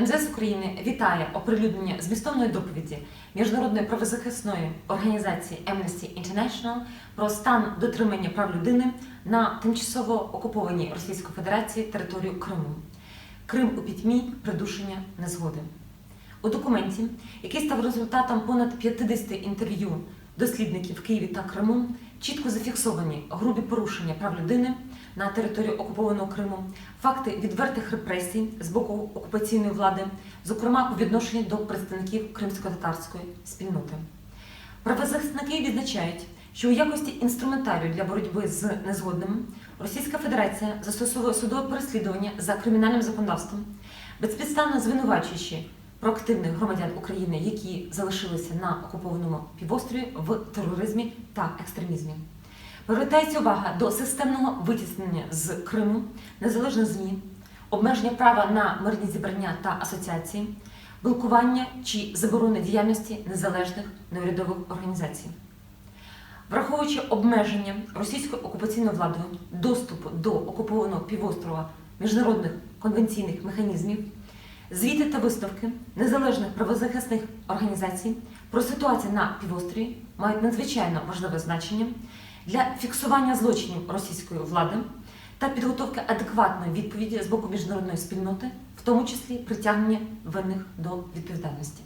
МЗС України вітає оприлюднення змістовної доповіді міжнародної правозахисної організації Amnesty International про стан дотримання прав людини на тимчасово окупованій Російською Федерацією територію Криму. Крим у пітьмі, придушення незгоди. У документі, який став результатом понад 50 інтерв'ю дослідників в Києві та Криму, чітко зафіксовані грубі порушення прав людини на території окупованого Криму, факти відвертих репресій з боку окупаційної влади, зокрема у відношенні до представників кримсько-татарської спільноти. Правозахисники відзначають, що у якості інструментарію для боротьби з незгодними Російська Федерація застосовує судове переслідування за кримінальним законодавством, безпідставно звинувачуючи проактивних громадян України, які залишилися на окупованому півострові в тероризмі та екстремізмі. Повертається увага до системного витіснення з Криму незалежних ЗМІ, обмеження права на мирні зібрання та асоціації, блокування чи заборони діяльності незалежних неурядових організацій. Враховуючи обмеження російською окупаційною владою доступу до окупованого півострова міжнародних конвенційних механізмів, звіти та виставки незалежних правозахисних організацій про ситуацію на півострові мають надзвичайно важливе значення для фіксування злочинів російської влади та підготовки адекватної відповіді з боку міжнародної спільноти, в тому числі притягнення винних до відповідальності.